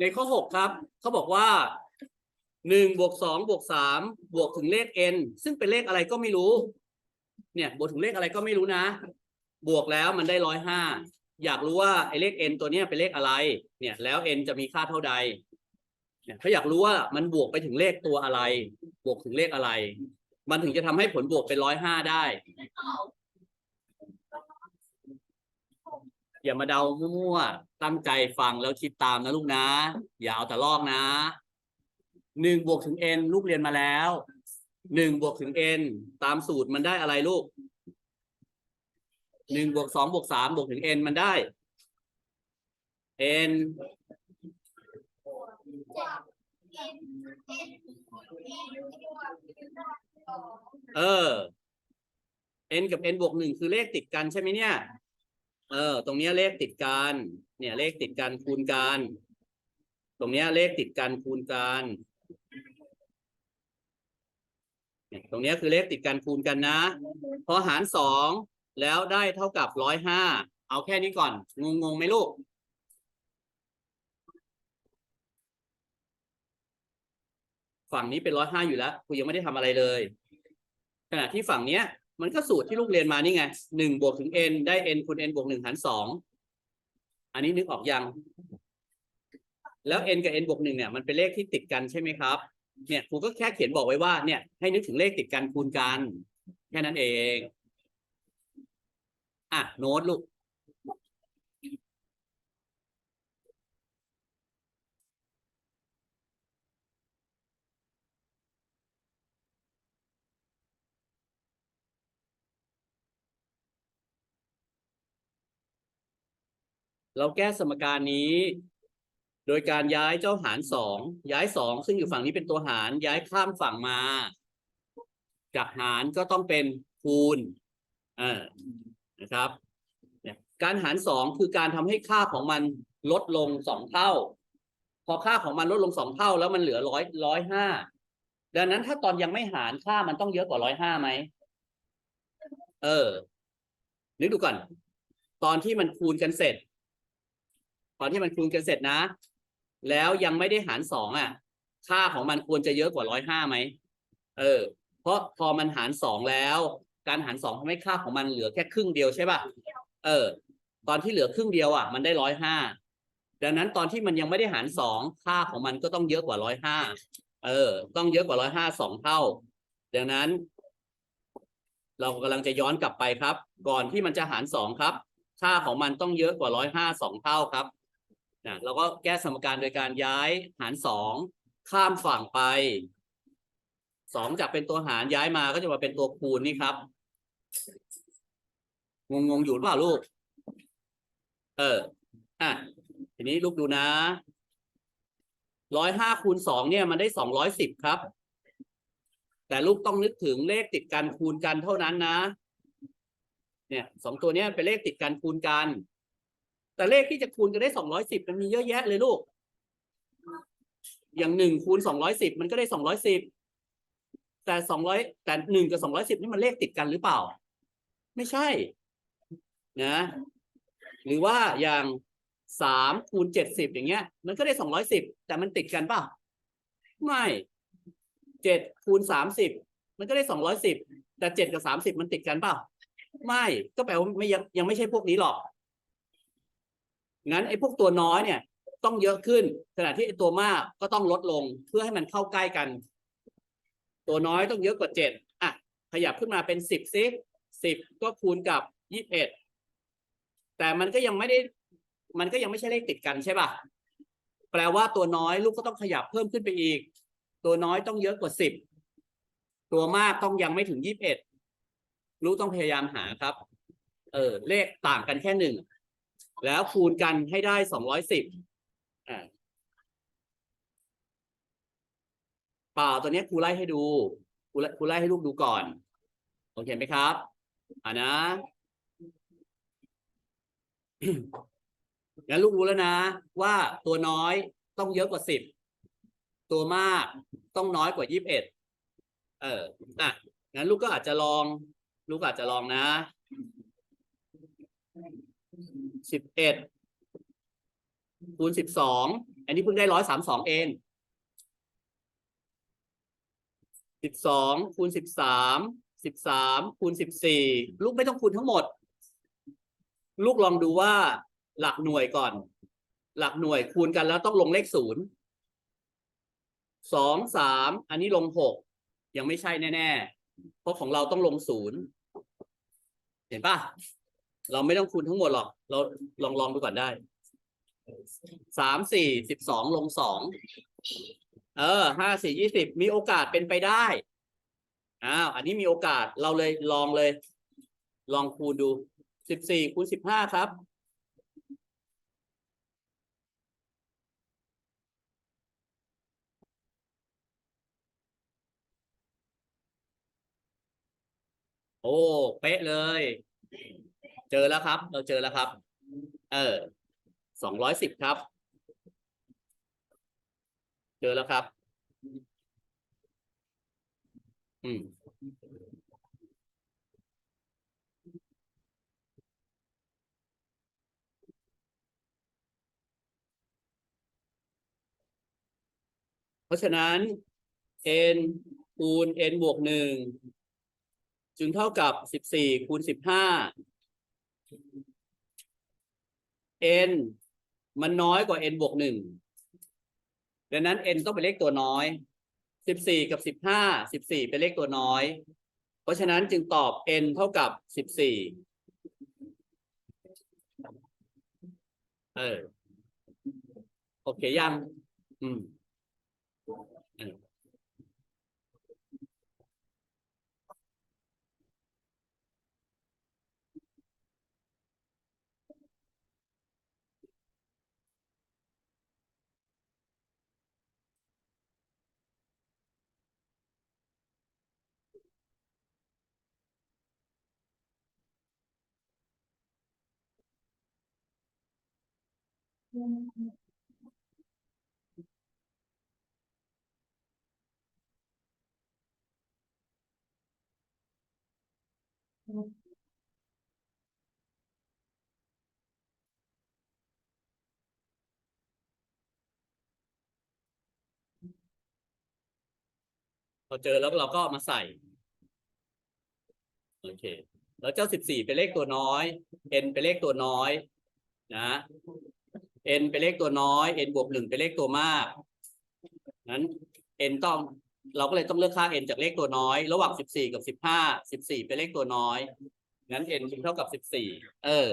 ในข้อหกครับ เขาบอกว่าหนึ่งบวกสองบวกสามบวกถึงเลข n ซึ่งเป็นเลขอะไรก็ไม่รู้ เนี่ยบวกถึงเลขอะไรก็ไม่รู้นะ บวกแล้วมันได้ร้อยห้าอยากรู้ว่าไอ้เลข n ตัวเนี้ยเป็นเลขอะไร เนี่ยแล้ว n จะมีค่าเท่าใด เนี่ยเขาอยากรู้ว่ามันบวกไปถึงเลขตัวอะไร บวกถึงเลขอะไร มันถึงจะทำให้ผลบวกเป็นร้อยห้าได้ อย่ามาเดามั่วๆตั้งใจฟังแล้วคิดตามนะลูกนะ อย่าเอาแต่ลอกนะหนึ่งบวกถึง n ลูกเรียนมาแล้วหนึ่งบวกถึง n ตามสูตรมันได้อะไรลูกหนึ่งบวกสองบวกสามบวกถึง n มันได้ n เออ n กับ n บวกหนึ่งคือเลขติดกันใช่ไหมเนี่ย เออ ตรงเนี้ยเลขติดกัน เนี่ยเลขติดกันคูณกัน ตรงเนี้ยเลขติดกันคูณกันเนี่ยตรงเนี้ยคือเลขติดกันคูณกันนะ พอหารสองแล้วได้เท่ากับร้อยห้า เอาแค่นี้ก่อน งงงๆไหมลูก ฝั่งนี้เป็นร้อยห้าอยู่แล้วครูยังไม่ได้ทำอะไรเลย ขณะที่ฝั่งเนี้ย มันก็สูตรที่ลูกเรียนมานี่ไงหนึ่งบวกถึง n ได้ n คูณ n บวกหนึ่งหารสองอันนี้นึกออกยัง แล้ว n กับ n บวกหนึ่งเนี่ยมันเป็นเลขที่ติดกันใช่ไหมครับ เนี่ยครูก็แค่เขียนบอกไว้ว่าเนี่ยให้นึกถึงเลขติดกันคูณกัน แค่นั้นเอง อะโน้ตลูก เราแก้สมการนี้ โดยการย้ายเจ้าหารสองย้ายสองซึ่งอยู่ฝั่งนี้เป็นตัวหารย้ายข้ามฝั่งมา จากหารก็ต้องเป็นคูณเออนะครับการหารสองคือการทำให้ค่าของมันลดลงสองเท่า พอค่าของมันลดลงสองเท่า แล้วมันเหลือร้อยร้อยห้าดังนั้นถ้าตอนยังไม่หารค่ามันต้องเยอะกว่าร้อยห้าไหมเออนึกดูก่อน ตอนที่มันคูณกันเสร็จ ตอนที่มันคูณกันเสร็จนะ แล้วยังไม่ได้หารสองอะ ค่าของมันควรจะเยอะกว่าร้อยห้าไหมเออ เพราะพอมันหารสองแล้ว การหารสองทำให้ค่าของมันเหลือแค่ครึ่งเดียวใช่ป่ะเออ ตอนที่เหลือครึ่งเดียวอะ มันได้ร้อยห้าดังนั้นตอนที่มันยังไม่ได้หารสองค่าของมันก็ต้องเยอะกว่าร้อยห้าเออ ต้องเยอะกว่าร้อยห้าสองเท่า ดังนั้น เรากำลังจะย้อนกลับไปครับ ก่อนที่มันจะหารสองครับ ค่าของมันต้องเยอะกว่าร้อยห้าสองเท่าครับ นะเราก็แก้สมการโดยการย้ายหารสองข้ามฝั่งไปสองจากเป็นตัวหารย้ายมาก็จะมาเป็นตัวคูณนี่ครับ งงงอยู่หรือเปล่าลูก เออ อะ ทีนี้ลูกดูนะร้อยห้าคูณสองเนี่ยมันได้สองร้อยสิบครับ แต่ลูกต้องนึกถึงเลขติดกันคูณกันเท่านั้นนะ เนี่ยสองตัวเนี้ยเป็นเลขติดกันคูณกัน แต่เลขที่จะคูณกันได้สองร้อยสิบมันมีเยอะแยะเลยลูก อย่างหนึ่งคูณสองร้อยสิบมันก็ได้สองร้อยสิบแต่สองร้อยแต่หนึ่งกับสองร้อยสิบนี่มันเลขติดกันหรือเปล่า ไม่ใช่ นะ หรือว่าอย่างสามคูณเจ็ดสิบอย่างเงี้ย มันก็ได้สองร้อยสิบแต่มันติดกันเปล่าไม่เจ็ดคูณสามสิบมันก็ได้สองร้อยสิบแต่เจ็ดกับสามสิบมันติดกันเปล่า ไม่ก็แปลว่าไม่ยังยังไม่ใช่พวกนี้หรอก งั้นไอ้พวกตัวน้อยเนี่ยต้องเยอะขึ้น ขณะที่ไอ้ตัวมากก็ต้องลดลงเพื่อให้มันเข้าใกล้กัน ตัวน้อยต้องเยอะกว่าเจ็ดอะขยับขึ้นมาเป็นสิบซิสิบก็คูณกับยี่สิบเอ็ดแต่มันก็ยังไม่ได้ มันก็ยังไม่ใช่เลขติดกันใช่ป่ะแปลว่าตัวน้อยลูกก็ต้องขยับเพิ่มขึ้นไปอีก ตัวน้อยต้องเยอะกว่าสิบตัวมากต้องยังไม่ถึงยี่สิบเอ็ดลูกต้องพยายามหาครับ เออเลขต่างกันแค่หนึ่ง แล้วคูณกันให้ได้สองร้อยสิบอ่าเปล่าตัวนี้ครูไล่ให้ดูครูครูไล่ให้ลูกดูก่อน โอเคไหมครับ อ่านะงั้นลูกรู้แล้วนะ ว่าตัวน้อยต้องเยอะกว่าสิบตัวมากต้องน้อยกว่ายี่สิบเอ็ดเอออะงั้นลูกก็อาจจะลอง ลูกอาจจะลองนะ สิบเอ็ดคูณสิบสองอันนี้เพิ่งได้ร้อยสามสองเองสิบสองคูณสิบสามสิบสามคูณสิบสี่ลูกไม่ต้องคูณทั้งหมด ลูกลองดูว่าหลักหน่วยก่อน หลักหน่วยคูณกันแล้วต้องลงเลขศูนย์สองสามอันนี้ลงหกยังไม่ใช่แน่ ๆ เพราะของเราต้องลงศูนย์เห็นปะ เราไม่ต้องคูณทั้งหมดหรอก เราลองลองดูก่อนได้ สามสี่สิบสองลงสอง เออ ห้าสี่ยี่สิบ มีโอกาสเป็นไปได้ อ้าว อันนี้มีโอกาส เราเลยลองเลย ลองคูณดู สิบสี่คูณสิบห้าครับ โอ้ เป๊ะเลย เจอแล้วครับ เราเจอแล้วครับ เออสองร้อยสิบครับ เจอแล้วครับ อืมเพราะฉะนั้น n คูณ n บวกหนึ่งจึงเท่ากับสิบสี่คูณสิบห้า n มันน้อยกว่า n บวกหนึ่งดังนั้น n ต้องเป็นเลขตัวน้อยสิบสี่กับสิบห้าสิบสี่เป็นเลขตัวน้อย เพราะฉะนั้นจึงตอบ n เท่ากับสิบสี่เออ โอเคยัง อืม พอเจอแล้วเราก็มาใส่ โอเค แล้วเจ้าสิบสี่เป็นเลขตัวน้อย n เป็นเลขตัวน้อย นะ n เป็นเลขตัวน้อย n บวกหนึ่งเป็นเลขตัวมากนั้น n ต้องเราก็เลยต้องเลือกค่า n จากเลขตัวน้อย ระหว่างสิบสี่กับสิบห้าสิบสี่เป็นเลขตัวน้อย งั้น n จึงเท่ากับสิบสี่เออ